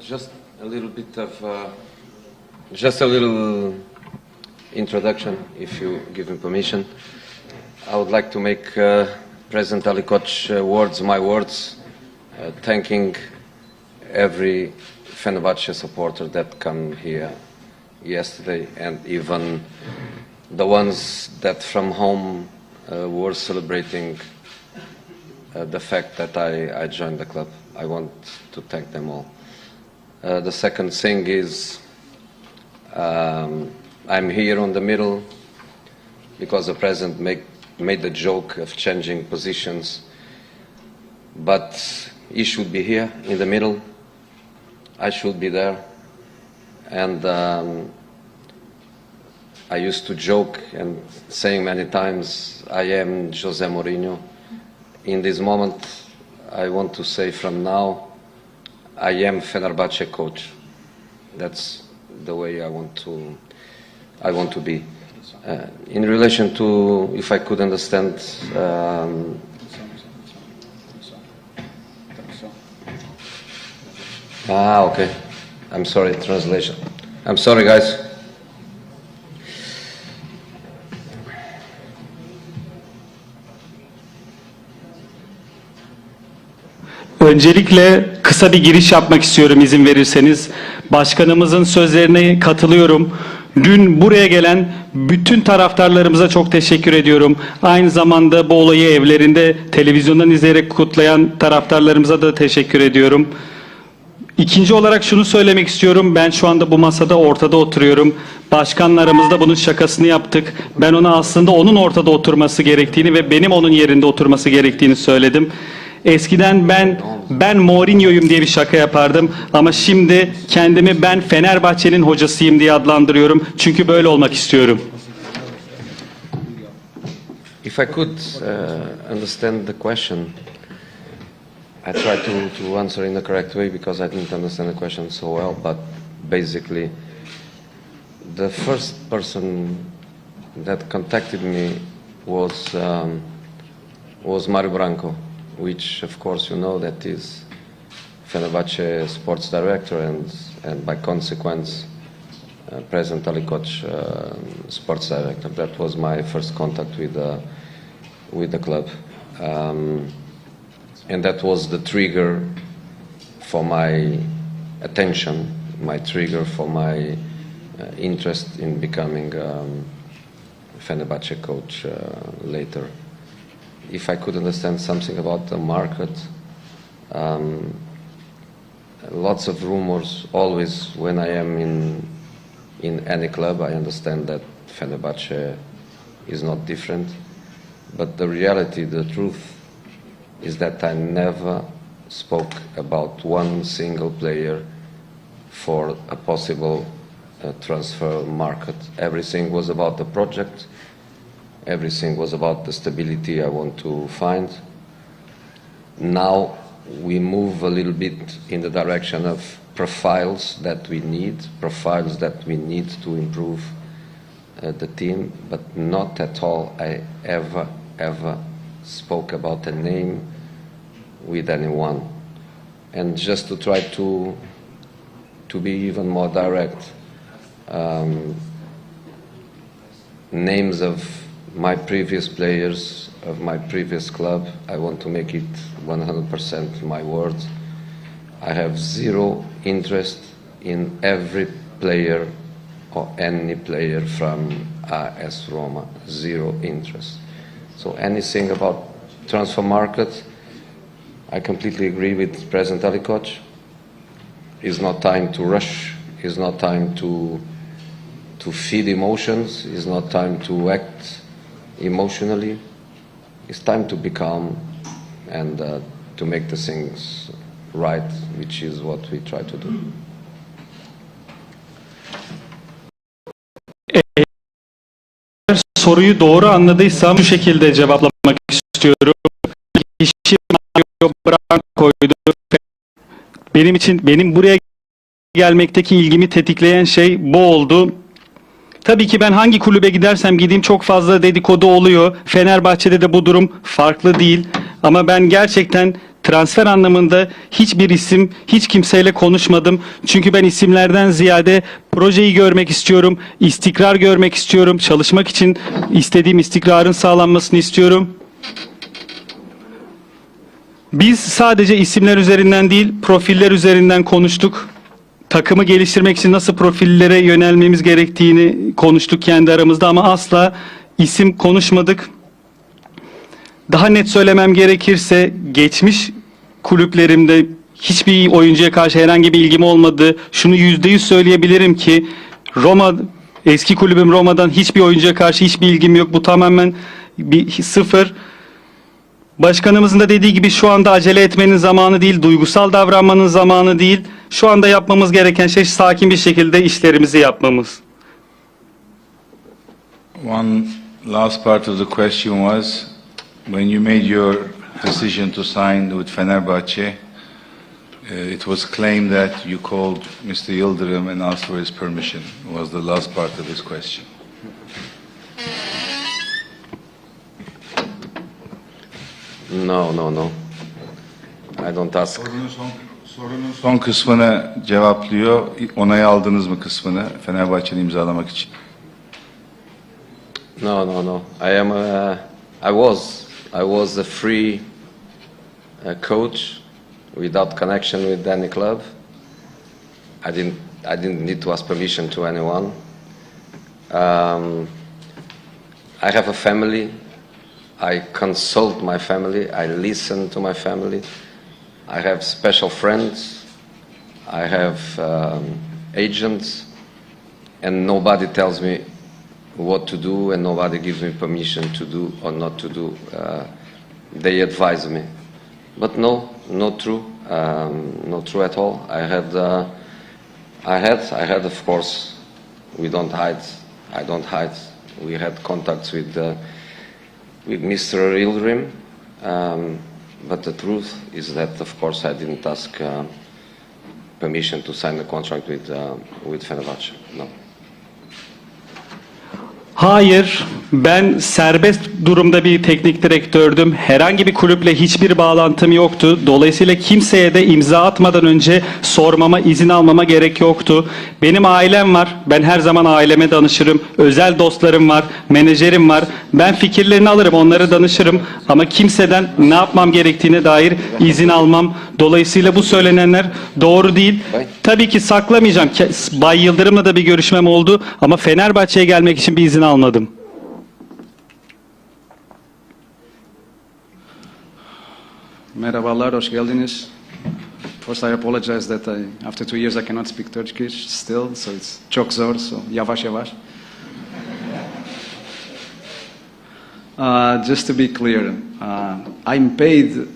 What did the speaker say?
just a little bit of, uh, just a little introduction, if you give me permission. I would like to make uh, President Ali uh, words my words, uh, thanking every Fenerbahce supporter that come here yesterday, and even the ones that from home uh, were celebrating uh, the fact that I, I joined the club. I want to thank them all. Uh, the second thing is um, I'm here on the middle because the president make, made the joke of changing positions, but he should be here in the middle. I should be there, and um, I used to joke and saying many times, I am Jose Mourinho. In this moment, I want to say from now, I am Fenerbahce coach. That's the way I want to, I want to be. Uh, in relation to, if I could understand, um, ah, okay. I'm sorry, translation. I'm sorry, guys. Öncelikle kısa bir giriş yapmak istiyorum izin verirseniz. Başkanımızın sözlerine katılıyorum. Dün buraya gelen bütün taraftarlarımıza çok teşekkür ediyorum. Aynı zamanda bu olayı evlerinde televizyondan izleyerek kutlayan taraftarlarımıza da teşekkür ediyorum. İkinci olarak şunu söylemek istiyorum. Ben şu anda bu masada ortada oturuyorum. Başkanlarımızda bunun şakasını yaptık. Ben ona aslında onun ortada oturması gerektiğini ve benim onun yerinde oturması gerektiğini söyledim. Eskiden ben ben Mourinho'yum diye bir şaka yapardım ama şimdi kendimi ben Fenerbahçe'nin hocasıyım diye adlandırıyorum. Çünkü böyle olmak istiyorum. If I could uh, understand the question, I try to, to answer in the correct way because I didn't understand the question so well. But basically, the first person that contacted me was um, was Mario Branco, which of course you know that is Fenerbahce sports director and and by consequence uh, President Ali Koch, uh, sports director. That was my first contact with the with the club, um, and that was the trigger for my attention, my trigger for my uh, interest in becoming um, Fenerbahce coach uh, later. If I could understand something about the market. Um, lots of rumors always when I am in in any club. I understand that Fenerbahce is not different, but the reality, the truth, is that I never spoke about one single player for a possible uh, transfer market. Everything was about the project. Everything was about the stability I want to find. Now we move a little bit in the direction of profiles that we need, profiles that we need to improve uh, the team, but not at all I ever, ever spoke about a name with anyone. And just to try to, to be even more direct, um, names of my previous players of my previous club. I want to make it 100% my word. I have zero interest in every player or any player from AS Roma. Zero interest. So anything about transfer market, I completely agree with President Ali Koch. It's not time to rush. It's not time to to feed emotions. It's not time to act emotionally. It's time to be calm and uh, to make the things right, which is what we try to do. Soruyu doğru anladıysam şu şekilde cevaplamak istiyorum. Kişi Mario Branco'ydu. Benim için benim buraya gelmekteki ilgimi tetikleyen şey bu oldu. Tabii ki ben hangi kulübe gidersem gideyim çok fazla dedikodu oluyor. Fenerbahçe'de de bu durum farklı değil. Ama ben gerçekten transfer anlamında hiçbir isim, hiç kimseyle konuşmadım. Çünkü ben isimlerden ziyade projeyi görmek istiyorum, istikrar görmek istiyorum, çalışmak için istediğim istikrarın sağlanmasını istiyorum. Biz sadece isimler üzerinden değil, profiller üzerinden konuştuk. Takımı geliştirmek için nasıl profillere yönelmemiz gerektiğini konuştuk kendi aramızda ama asla isim konuşmadık. Daha net söylemem gerekirse geçmiş kulüplerimde hiçbir oyuncuya karşı herhangi bir ilgim olmadı. Şunu yüzde yüz söyleyebilirim ki Roma eski kulübüm Roma'dan hiçbir oyuncuya karşı hiçbir ilgim yok. Bu tamamen bir sıfır. Başkanımızın da dediği gibi şu anda acele etmenin zamanı değil, duygusal davranmanın zamanı değil. Şu anda yapmamız gereken şey sakin bir şekilde işlerimizi yapmamız. One last part of the question was, when you made your decision to sign with Fenerbahçe, uh, it was claimed that you called Mr. Yıldırım and asked for his permission, was the last part of his question. No, no, no. I don't ask. Sorunun son, sorunun son kısmını cevaplıyor, onay aldınız mı kısmını Fenerbahçe'nin imzalamak için? No, no, no. I am. A, I was. I was a free uh, coach without connection with any club. I didn't. I didn't need to ask permission to anyone. Um, I have a family. I consult my family. I listen to my family. I have special friends. I have um, agents, and nobody tells me what to do, and nobody gives me permission to do or not to do. Uh, they advise me, but no, not true, um, not true at all. I had, uh, I had, I had, of course. We don't hide. I don't hide. We had contacts with uh, with Mr. Ilrim, um, but the truth is that, of course, I didn't ask uh, permission to sign the contract with uh, with Fenerbahce. No. Hayır, ben serbest durumda bir teknik direktördüm. Herhangi bir kulüple hiçbir bağlantım yoktu. Dolayısıyla kimseye de imza atmadan önce sormama, izin almama gerek yoktu. Benim ailem var. Ben her zaman aileme danışırım. Özel dostlarım var, menajerim var. Ben fikirlerini alırım, onlara danışırım. Ama kimseden ne yapmam gerektiğine dair izin almam. Dolayısıyla bu söylenenler doğru değil. Tabii ki saklamayacağım. Bay Yıldırım'la da bir görüşmem oldu ama Fenerbahçe'ye gelmek için bir izin almadım. Merhabalar, hoş geldiniz. First, I apologize that I, after two years I cannot speak Turkish still, so it's çok zor, so yavaş yavaş. Uh, just to be clear, uh, I'm paid